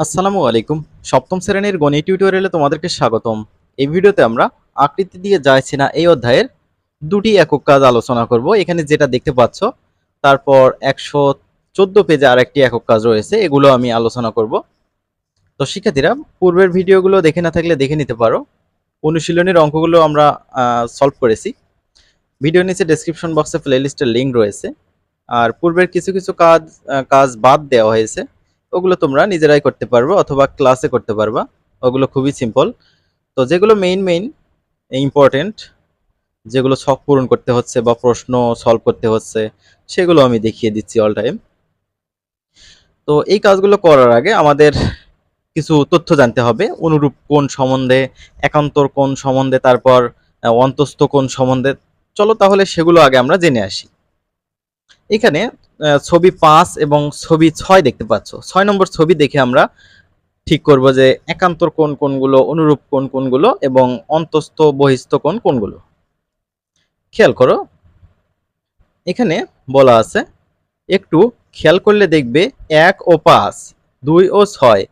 আসসালামু আলাইকুম। সপ্তম শ্রেণির গণিত টিউটোরিয়ালে তোমাদেরকে স্বাগতম। এই ভিডিওতে আমরা আকৃতি দিয়ে যাইছি না এই অধ্যায়ের দুটি একক কাজ আলোচনা করব। এখানে যেটা দেখতে পাচ্ছ, তারপর একশো চোদ্দ পেজে আর একটি একক কাজ রয়েছে, এগুলো আমি আলোচনা করব। তো শিক্ষার্থীরা, পূর্বের ভিডিওগুলো দেখে না থাকলে দেখে নিতে পারো। অনুশীলনের অঙ্কগুলো আমরা সলভ করেছি। ভিডিও নিচে ডেসক্রিপশন বক্সে প্লেলিস্টের লিঙ্ক রয়েছে। আর পূর্বের কিছু কিছু কাজ কাজ বাদ দেওয়া হয়েছে। ওগুলো তোমরা নিজেরাই করতে পারবে অথবা ক্লাসে করতে পারবা। ওগুলো খুবই সিম্পল তো যেগুলো মেইন মেইন ইম্পর্টেন্ট যেগুলো শখ পূরণ করতে হচ্ছে বা প্রশ্ন সলভ করতে হচ্ছে, সেগুলো আমি দেখিয়ে দিচ্ছি অল টাইম তো এই কাজগুলো করার আগে আমাদের কিছু তথ্য জানতে হবে। অনুরূপ কোন সম্বন্ধে, একান্তর কোন সম্বন্ধে, তারপর অন্তস্থ কোন সম্বন্ধে। চলো তাহলে সেগুলো আগে আমরা জেনে আসি। এখানে ছবি পাঁচ এবং ছবি ছয় দেখতে পাচ্ছ। ছয় নম্বর ছবি দেখে আমরা ঠিক করব যে একান্তর কোন কোনগুলো অনুরূপ কোন কোনগুলো এবং অন্তস্থ বহিস্থ কোন কোনগুলো খেয়াল করো, এখানে বলা আছে, একটু খেয়াল করলে দেখবে এক ও পাঁচ, দুই ও ছয়,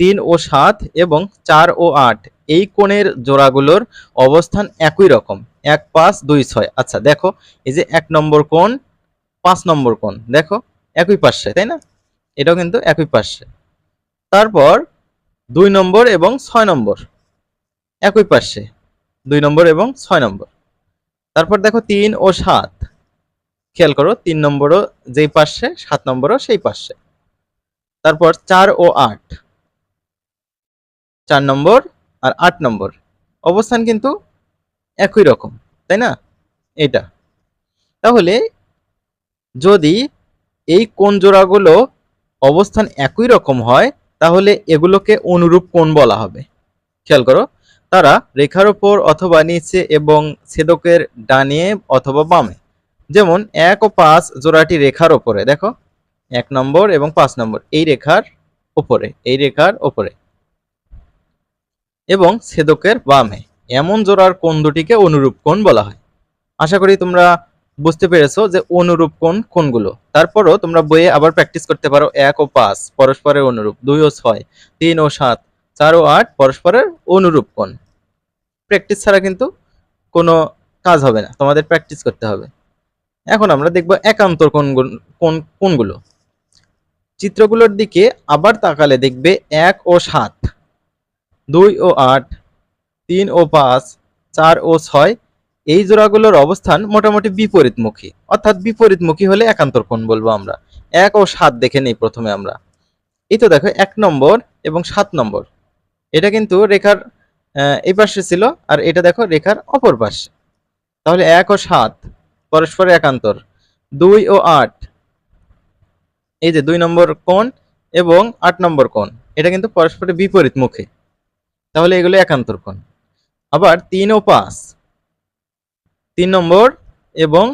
তিন ও সাত এবং চার ও আট, এই কোণের জোড়াগুলোর অবস্থান একই রকম, এক পাঁচ, দুই, ছয়। আচ্ছা দেখো, এই যে এক নম্বর কোণ পাঁচ নম্বর কোণ, দেখো, একই পাশে তাই না? এটাও কিন্তু একই পাশে তারপর দুই নম্বর এবং ছয় নম্বর, একই পাশে দুই নম্বর এবং ছয় নম্বর। তারপর দেখো তিন ও সাত, খেয়াল করো, তিন নম্বরও যেই পাশে সাত নম্বরও সেই পাশে তারপর চার ও আট, চার নম্বর আর আট নম্বর, অবস্থান কিন্তু একই রকম, তাই না? এটা। তাহলে যদি এই কোণ জোড়াগুলো অবস্থান একই রকম হয়, তাহলে এগুলোকে অনুরূপ কোণ বলা হবে। খেয়াল করো, তারা রেখার ওপর অথবা নিচে এবং ছেদকের ডানে অথবা বামে। যেমন এক ও পাঁচ জোড়াটি রেখার ওপরে, দেখো, এক নম্বর এবং পাঁচ নম্বর, এই রেখার ওপরে, এই রেখার ওপরে। এবং ছেদকের বামে, এমন জোড়ার কোণ দুটিকে অনুরূপ কোণ বলা হয়। আশা করি তোমরা বুঝতে পেরেছ যে অনুরূপ কোন কোনগুলো তারপরও তোমরা বইয়ে আবার প্র্যাকটিস করতে পারো এক ও পাঁচ, পরস্পরের অনুরূপ, দুই ও ছয়, তিন ও সাত, চার ও আট, পরস্পরের অনুরূপ কোন প্র্যাকটিস ছাড়া কিন্তু কোনো কাজ হবে না, তোমাদের প্র্যাকটিস করতে হবে। এখন আমরা দেখব একান্তর কোণ কোন কোনগুলো চিত্রগুলোর দিকে আবার তাকালে দেখবে এক ও সাত, দুই ও আট, তিন ও পাঁচ, চার ও ছয় এই জোড়াগুলোর অবস্থান মোটামুটি বিপরীতমুখী, অর্থাৎ বিপরীতমুখী হলে একান্তর কোণ বলব আমরা। এক ও সাত দেখে নেই প্রথমে আমরা। এই তো দেখো, এক নম্বর এবং সাত নম্বর। এটা কিন্তু রেখার এই পাশে ছিল আর এটা দেখো রেখার অপর পাশে। তাহলে এক ও সাত পরস্পর একান্তর। দুই ও আট, এই যে দুই নম্বর কোণ এবং আট নম্বর কোণ, এটা কিন্তু পরস্পরের বিপরীত মুখে তাহলে এগুলো একান্তর কোণ। আবার তিন ও পাঁচ তিন নম্বর এবং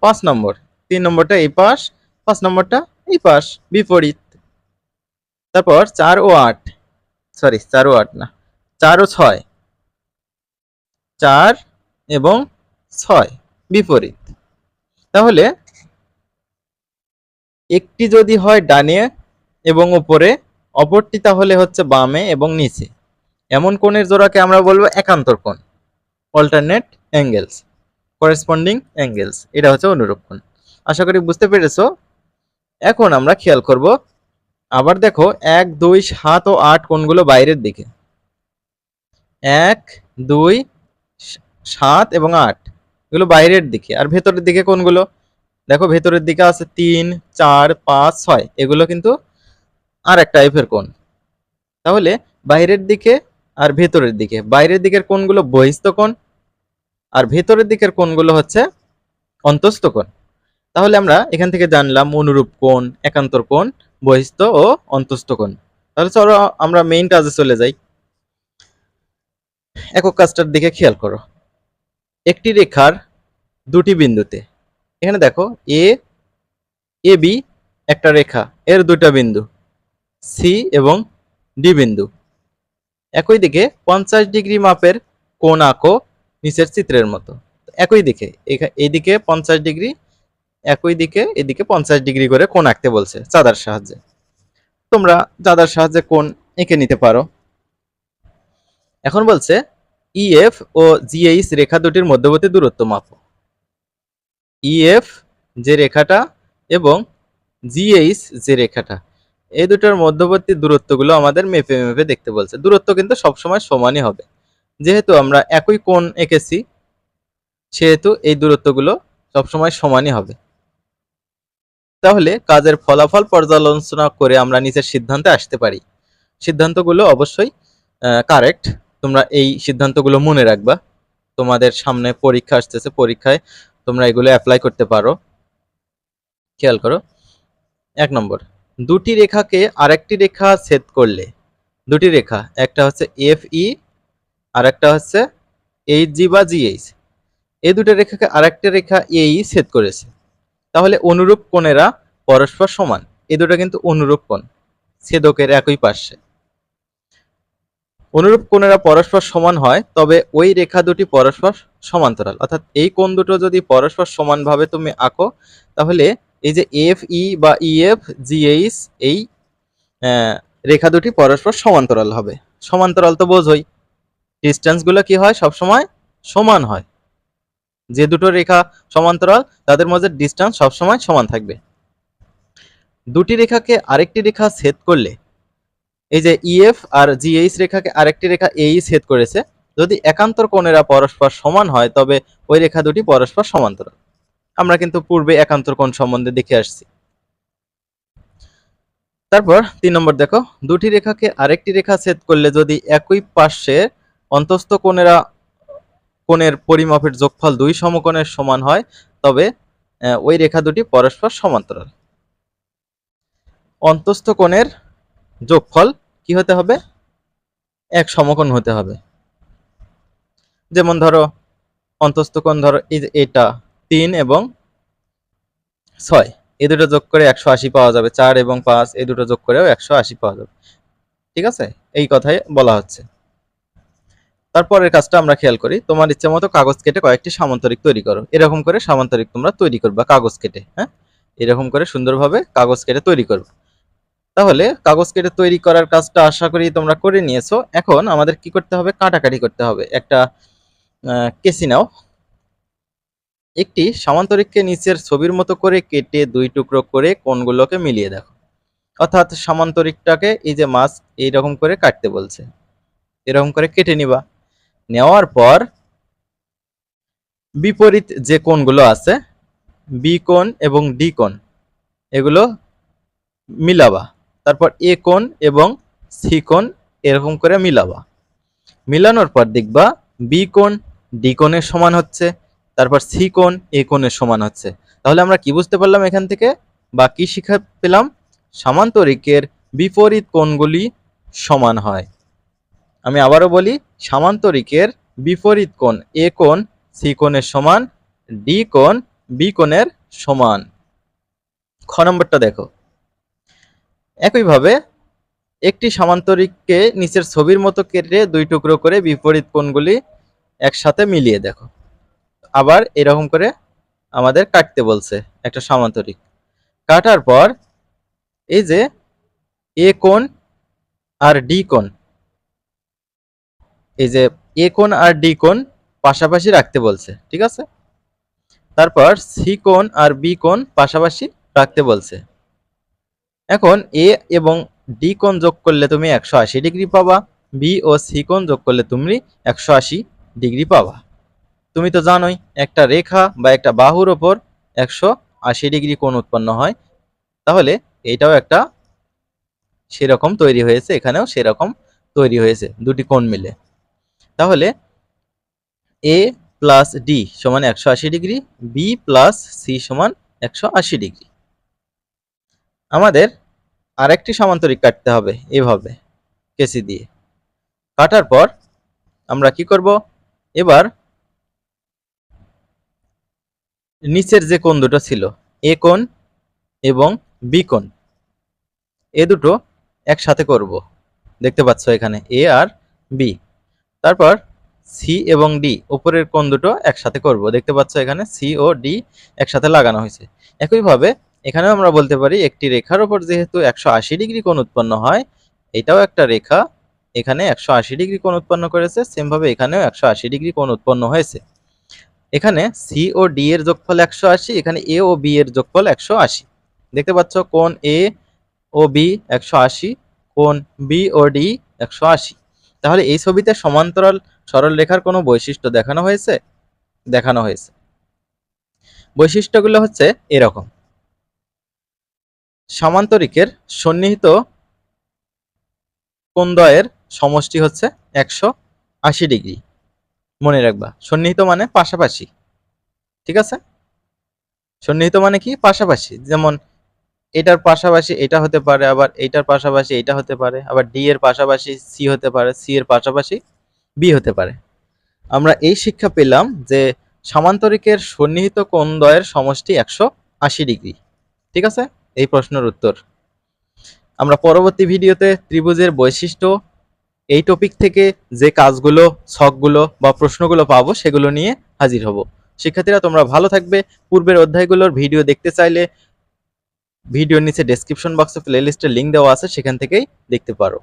পাঁচ নম্বর। তিন নম্বরটা এই পাশ, পাঁচ নম্বরটা এই পাশ, বিপরীত। তারপর চার ও আট। সরি চার ও আট না। চার ও ছয়। চার এবং ছয়, বিপরীত। তাহলে একটি যদি হয় ডানে এবং উপরে, অপরটি তাহলে হচ্ছে বামে এবং নিচে। এমন কোণের জোড়াকে আমরা বলব একান্তর কোণ অল্টারনেট অ্যাঙ্গেলস করেসপন্ডিং অ্যাঙ্গেলস এটা হচ্ছে অনুরূপ কোণ আশা করি বুঝতে পেরেছ? এখন আমরা খেয়াল করব, আবার দেখো এক, দুই, সাত ও আট কোণগুলো বাইরের দিকে। এক, দুই, সাত এবং আট, এগুলো বাইরের দিকে। আর ভেতরের দিকে কোনগুলো দেখো ভেতরের দিকে আছে তিন, চার, পাঁচ, ছয়, এগুলো কিন্তু আর এক টাইপের কোণ। তাহলে বাইরের দিকে আর ভেতরের দিকে। বাইরের দিকের কোণগুলো বহিস্থ কোণ আর ভেতরের দিকের কোণগুলো হচ্ছে অন্তস্থ কোণ। তাহলে আমরা এখান থেকে জানলাম অনুরূপ কোণ, একান্তর কোণ, বহিস্থ ও অন্তস্থ কোণ। তাহলে চলো আমরা মেইন কাজে চলে যাই। একক কাজটার দিকে খেয়াল করো। একটি রেখার দুটি বিন্দুতে। এখানে দেখো এ এ বি একটা রেখা, এর দুটা বিন্দু সি এবং ডি বিন্দু। একই দিকে পঞ্চাশ ডিগ্রি মাপের কোণ আঁকো নিচের চিত্রের মতো। একই দিকে এইদিকে পঞ্চাশ ডিগ্রি, একই দিকে, এদিকে পঞ্চাশ ডিগ্রি করে কোণ আঁকতে বলছে চাঁদার সাহায্যে। তোমরা চাঁদার সাহায্যে কোণ এঁকে নিতে পারো। এখন বলছে ইএফ ও জিএইচ রেখা দুটির মধ্যবর্তী দূরত্ব মাপো। ইএফ যে রেখাটা এবং জিএইচ যে রেখাটা, এই দুটোর মধ্যবর্তী দূরত্বগুলো আমাদের মেপে মেপে দেখতে বলছে। দূরত্ব কিন্তু সবসময় সমানই হবে। যেহেতু আমরা একই কোণ এঁকেছি, সেহেতু এই দূরত্বগুলো সবসময় সমানই হবে। তাহলে কাজের ফলাফল পর্যালোচনা করে আমরা নিচের সিদ্ধান্তে আসতে পারি। সিদ্ধান্তগুলো অবশ্যই কারেক্ট তোমরা এই সিদ্ধান্তগুলো মনে রাখবা। তোমাদের সামনে পরীক্ষা আসতেছে, পরীক্ষায় তোমরা এগুলো অ্যাপ্লাই করতে পারো। খেয়াল করো। এক নম্বর, দুটি রেখাকে আরেকটি রেখা ছেদ করলে, দুটি রেখা, একটা হচ্ছে এফ ই আর একটা হচ্ছে এইচ জি বা জিএইচ এই দুটো রেখাকে আরেকটা রেখা এই ছেদ করেছে। তাহলে অনুরূপ কোণেরা পরস্পর সমান। এ দুটো কিন্তু অনুরূপ কোণ, ছেদকের একই পার্শ্বে। অনুরূপ কোণেরা পরস্পর সমান হয়, তবে ওই রেখা দুটি পরস্পর সমান্তরাল। অর্থাৎ এই কোণ দুটো যদি পরস্পর সমানভাবে তুমি আঁকো, তাহলে এই যে এফ ই বা ইএফ জিএইচ এই রেখা দুটি পরস্পর সমান্তরাল হবে। সমান্তরাল তো বোঝোই। ডিস্টেন্সগুলো কি হয়? সবসময় সমান হয়। যে দুটো রেখা সমান্তরাল, তাদের মধ্যে ডিস্টেন্স সবসময় সমান থাকবে। দুটি রেখাকে আরেকটি রেখা ছেদ করলে, এই যে ইএফ আর জিএইচ রেখাকে আরেকটি রেখা এই ছেদ করেছে, যদি একান্তর কোণেরা পরস্পর সমান হয়, তবে ওই রেখা দুটি পরস্পর সমান্তরাল। আমরা কিন্তু পূর্বে একান্তর কোণ সম্বন্ধে দেখে আসছি। তারপর তিন নম্বর দেখো, দুটি রেখাকে আরেকটি রেখা ছেদ করলে যদি একই পার্শ্বে অন্তস্থ কোণেরা, কোণের পরিমাপের যোগফল দুই সমকোণের সমান হয়, তবে ওই রেখা দুটি পরস্পর সমান্তরাল। অন্তস্থ কোণের যোগফল কি হতে হবে? এক সমকোণ হতে হবে। যেমন ধরো, অন্তস্থ কোণ ধরো এটা তিন এবং ছয়, এ দুটো যোগ করে একশো আশি পাওয়া যাবে, চার এবং পাঁচ, এ দুটো যোগ করেও একশো আশি পাওয়া যাবে। ঠিক আছে? এই কথাই বলা হচ্ছে। তারপরের কাজটা আমরা খেয়াল করি। তোমার ইচ্ছে মতো কাগজ কেটে কয়েকটি সামান্তরিক তৈরি করো। এরকম করে সামান্তরিক তোমরা তৈরি করবা কাগজ কেটে হ্যাঁ? এরকম করে সুন্দরভাবে কাগজ কেটে তৈরি করবে। তাহলে কাগজ কেটে তৈরি করার কাজটা আশা করি তোমরা করে নিয়েছো। এখন আমাদের কি করতে হবে? কাটাকাটি করতে হবে। একটা কেসি নাও। একটি সামান্তরিককে নিচের ছবির মতো করে কেটে দুই টুকরো করে কোনগুলোকে মিলিয়ে দেখো। অর্থাৎ সামান্তরিকটাকে এই যে মাছ এইরকম করে কাটতে বলছে। এরকম করে কেটে নিবা। নেওয়ার পর বিপরীত যে কোণগুলো আছে বি কোণ এবং ডি কোণ, এগুলো মিলাবা। তারপর এ কোণ এবং সি কোণ এরকম করে মিলাবা। মিলানোর পর দেখবা বি কোণ ডি কোণের সমান হচ্ছে, তারপর সি কোণ এ কোণের সমান হচ্ছে। তাহলে আমরা কি বুঝতে পারলাম এখান থেকে? বা কি শিক্ষা পেলাম? সামান্তরিকের বিপরীত কোণগুলি সমান হয়। আমি আবারও বলি, সামান্তরিকের বিপরীত কোণ এ কোণ, সি কোণের সমান, ডি কোণ, বি কোণের সমান। খ নম্বরটা দেখো। একইভাবে একটি সামান্তরিককে নিচের ছবির মতো কেটে দুই টুকরো করে বিপরীত কোণগুলি একসাথে মিলিয়ে দেখো। আবার এরকম করে আমাদের কাটতে বলছে একটা সামান্তরিক। কাটার পর এই যে এ কোণ আর ডি কোণ এই যে এ কোণ আর ডি কোণ পাশাপাশি রাখতে বলছে, ঠিক আছে? তারপর সি কোণ আর বি কোণ পাশাপাশি রাখতে বলছে। এখন এ এবং ডি কোণ যোগ করলে তুমি একশো আশি ডিগ্রি পাবা বি ও সি কোণ যোগ করলে তুমি একশো আশি ডিগ্রি পাবা। তুমি তো জানোই, একটা রেখা বা একটা বাহুর ওপর একশো আশি ডিগ্রি কোণ উৎপন্ন হয়। তাহলে এটাও একটা সেরকম তৈরি হয়েছে, এখানেও সেরকম তৈরি হয়েছে, দুটি কোণ মিলে। তাহলে এ প্লাস ডি সমান একশো আশি ডিগ্রি বি প্লাস সি সমান একশো আশি ডিগ্রি। আমাদের আরেকটি সমান্তরিক কাটতে হবে এভাবে, কেসি দিয়ে। কাটার পর আমরা কি করব? এবার নিচের যে কোণ দুটো ছিল এ কোণ এবং বি কোণ, এ দুটো একসাথে করব। দেখতে পাচ্ছ এখানে এ আর বি তারপর সি এবং ডি উপরের কোণ দুটো একসাথে করব। দেখতে পাচ্ছ এখানে সি ও ডি একসাথে লাগানো হয়েছে। একইভাবে এখানেও আমরা বলতে পারি একটি রেখার উপর যেহেতু একশো আশি ডিগ্রি কোণ উৎপন্ন হয়, এটাও একটা রেখা, এখানে একশো আশি ডিগ্রি কোণ উৎপন্ন করেছে, সেমভাবে এখানেও একশো আশি ডিগ্রি কোণ উৎপন্ন হয়েছে। এখানে সি ও ডি এর যোগফল একশো আশি, এখানে এ ও বি এর যোগফল একশো আশি। দেখতে পাচ্ছ কোন এ ও বি একশো আশি, কোণ বি ও ডি একশো আশি। তাহলে এই ছবিতে সমান্তরাল সরল রেখার কোনো বৈশিষ্ট্য দেখানো হয়েছে? দেখানো হয়েছে। বৈশিষ্ট্যগুলো হচ্ছে এরকম। সামান্তরিকের সন্নিহিত কোণদ্বয়ের সমষ্টি হচ্ছে একশো আশি ডিগ্রি। মনে রাখবা, সন্নিহিত মানে পাশাপাশি। ঠিক আছে? সন্নিহিত মানে কি? পাশাপাশি। যেমন এটার পাশাপাশি এটা হতে পারে, আবার এইটার পাশাপাশি এটা হতে পারে, আবার ডি এর পাশাপাশি সি হতে পারে সি এর পাশাপাশি বি হতে পারে। আমরা এই শিক্ষা পেলাম যে সামান্তরিকের সন্নিহিত কোণদ্বয়ের সমষ্টি একশো আশি ডিগ্রি। ঠিক আছে? এই প্রশ্নের উত্তর। আমরা পরবর্তী ভিডিওতে ত্রিভুজের বৈশিষ্ট্য, এই টপিক থেকে যে কাজগুলো, ছকগুলো বা প্রশ্নগুলো পাবো সেগুলো নিয়ে হাজির হব। শিক্ষার্থীরা, তোমরা ভালো থাকবে। পূর্বের অধ্যায়গুলোর ভিডিও দেখতে চাইলে ভিডিওর নিচে ডেসক্রিপশন বক্সে প্লেলিস্টের লিঙ্ক দেওয়া আছে সেখান থেকেই দেখতে পারো।